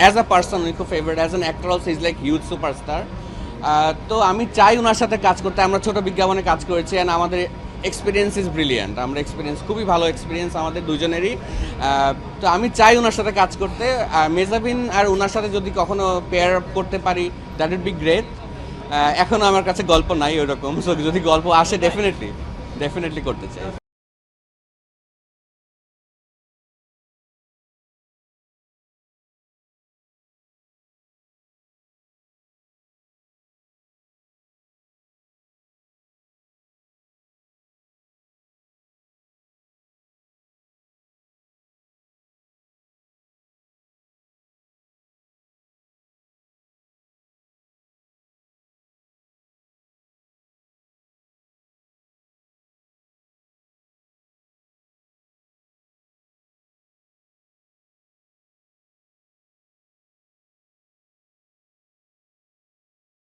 As a person উনি খুব favourite as an actor also is like huge superstar তো আমি চাই ওনার সাথে কাজ করতে, আমরা ছোট বিজ্ঞাপনে কাজ করেছি অ্যান্ড আমাদের এক্সপিরিয়েন্স ইজ ব্রিলিয়ান্ট আমরা এক্সপিরিয়েন্স খুবই ভালো এক্সপিরিয়েন্স আমাদের দুজনেরই। uh, তো আমি চাই ওনার সাথে কাজ করতে মেজাবিন আর ওনার সাথে যদি কখনো পেয়ার আপ করতে পারি দ্যাট উড বি গ্রেট এখনও আমার কাছে গল্প নাই ওরকম সো যদি গল্প আসে ডেফিনেটলি ডেফিনেটলি করতে চাই।